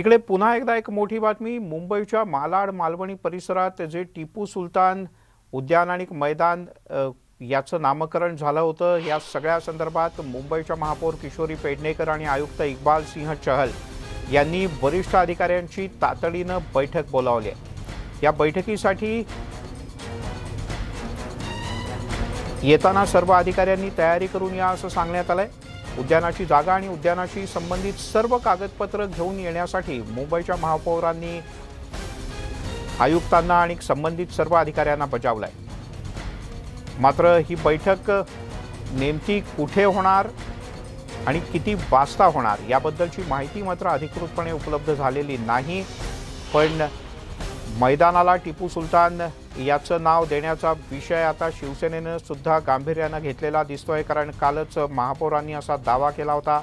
तिकडे पुन्हा एकदा एक मोठी बातमी. मुंबईच्या मालाड मालवणी परिसरात जे टिपू सुलतान उद्यान आणि मैदान याचं नामकरण झालं होतं. या सगळ्या संदर्भात मुंबईच्या महापौर किशोरी पेडणेकर आणि आयुक्त इक्बाल सिंह चहल यांनी वरिष्ठ अधिकाऱ्यांची तातडीनं बैठक बोलावली. आहे या बैठकीसाठी येताना सर्व अधिकाऱ्यांनी तयारी करून या असं सांगण्यात आलंय. उद्यानाची जागा आणि उद्यानाशी संबंधित सर्व कागदपत्र घेऊन येण्यासाठी मुंबईच्या महापौरांनी आयुक्तांना आणि संबंधित सर्व अधिकाऱ्यांना बजावलाय. मात्र ही बैठक नेमकी कुठे होणार आणि किती वाजता होणार याबद्दलची माहिती मात्र अधिकृतपणे उपलब्ध झालेली नाही. पण मैदानाला टिपू सुलतान याचं नाव देण्याचा विषय आता शिवसेनेनं सुद्धा गांभीर्यानं घेतलेला दिसतोय कारण कालच महापौरांनी असा दावा केला होता.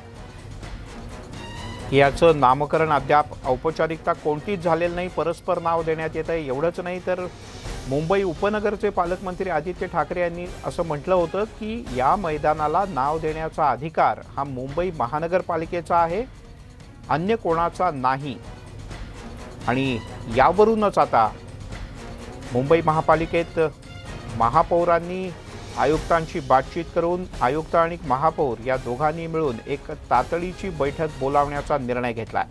याचं नामकरण अद्याप औपचारिकता कोणतीच झालेली नाही परस्पर नाव देण्यात येत आहे. एवढंच नाही तर मुंबई उपनगरचे पालकमंत्री आदित्य ठाकरे यांनी असं म्हटलं होतं की या मैदानाला नाव देण्याचा अधिकार हा मुंबई महानगरपालिकेचा आहे अन्य कोणाचा नाही. आणि यावरूनच आता मुंबई महापालिकेत महापौरांनी आयुक्तांची बातचीत करून आयुक्त आणि महापौर या दोघांनी मिळून एक तातडीची बैठक बोलावण्याचा निर्णय घेतला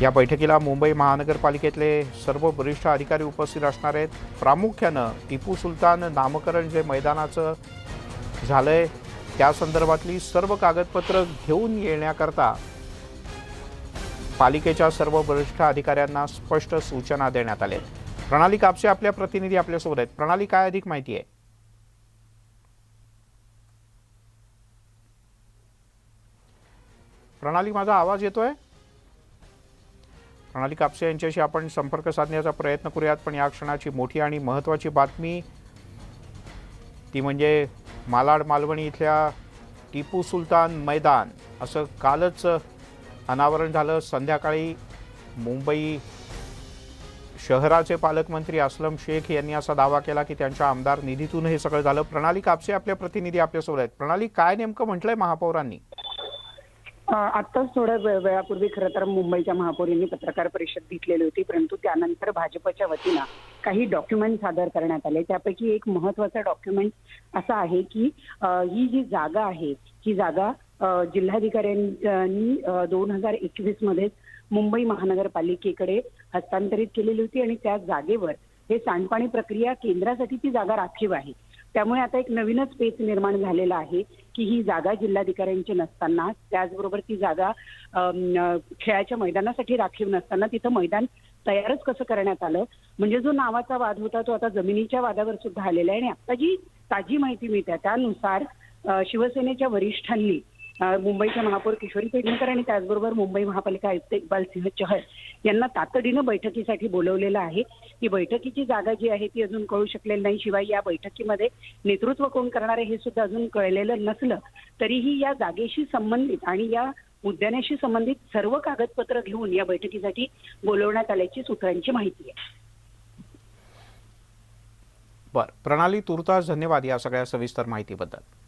या बैठकीला मुंबई महानगरपालिकेतले सर्व वरिष्ठ अधिकारी उपस्थित असणार आहेत. प्रामुख्यानं टिपू सुलतान नामकरण जे मैदानाचं झालंय त्या संदर्भातली सर्व कागदपत्र घेऊन येण्याकरता पालिकेच्या सर्व वरिष्ठ अधिकाऱ्यांना स्पष्ट सूचना देण्यात आल्या. आहेत. प्रणाली कापसे आपल्या प्रतिनिधी आपल्यासोबत आहेत. प्रणाली काय अधिक माहिती आहे? प्रणाली माझा आवाज येतोय? प्रणाली कापसे यांच्याशी आपण संपर्क साधण्याचा प्रयत्न करूयात पण या क्षणाची मोठी आणि महत्त्वाची बातमी ती म्हणजे मालाड मालवणी इथल्या टिपू सुलतान मैदान. असं कालच अनावरण झालं. संध्याकाळी मुंबई शहराचे पालकमंत्री असलम शेख यांनी असा दावा केला की त्यांच्या आमदार निधीतून हे सगळं झालं. प्रणाली कापसे आपल्या प्रतिनिधी आपल्यासोबत आहेत. प्रणाली काय नेमकं म्हटलंय महापौरांनी? आत्ताच थोड्या वे- वेळापूर्वी खरं तर मुंबईच्या महापौरांनी पत्रकार परिषद घेतलेली होती. परंतु त्यानंतर भाजपच्या वतीनं काही डॉक्युमेंट सादर करण्यात आले. त्यापैकी एक महत्त्वाचा डॉक्युमेंट असा आहे की ही जी जागा आहे ही जागा जिल्हाधिकाऱ्यांनी दोन हजार एकवीसमध्ये मुंबई महानगरपालिकेकडे हस्तांतरित केलेली होती आणि त्या जागेवर हे सांडपाणी प्रक्रिया केंद्रासाठी ती जागा राखीव आहे. त्यामुळे आता एक नवीनच पेच निर्माण झालेला आहे की ही जागा जिल्हाधिकाऱ्यांची नसताना त्याचबरोबर ती जागा खेळाच्या मैदानासाठी राखीव नसताना तिथं मैदान तयारच कसं करण्यात आलं? म्हणजे जो नावाचा वाद होता तो आता जमिनीच्या वादावर सुद्धा आलेला आहे आणि आता जी ताजी माहिती मिळते. त्यानुसार शिवसेनेच्या वरिष्ठांनी मुंबईच्या महापौर किशोरी पेडणेकर आणि त्याचबरोबर मुंबई महापालिका आयुक्त इक्बाल सिंह चहल यांना तातडीनं बैठकीसाठी बोलवलेलं आहे. ही बैठकीची जागा जी आहे ती अजून कळू शकलेली नाही. शिवाय या बैठकीमध्ये नेतृत्व कोण करणार आहे हे सुद्धा अजून कळलेलं नसलं तरीही या जागेशी संबंधित आणि या उद्यानाशी संबंधित सर्व कागदपत्र घेऊन या बैठकीसाठी बोलवण्यात आल्याची सूत्रांची माहिती आहे. बर. प्रणाली तुर्तास धन्यवाद या सगळ्या सविस्तर माहितीबद्दल.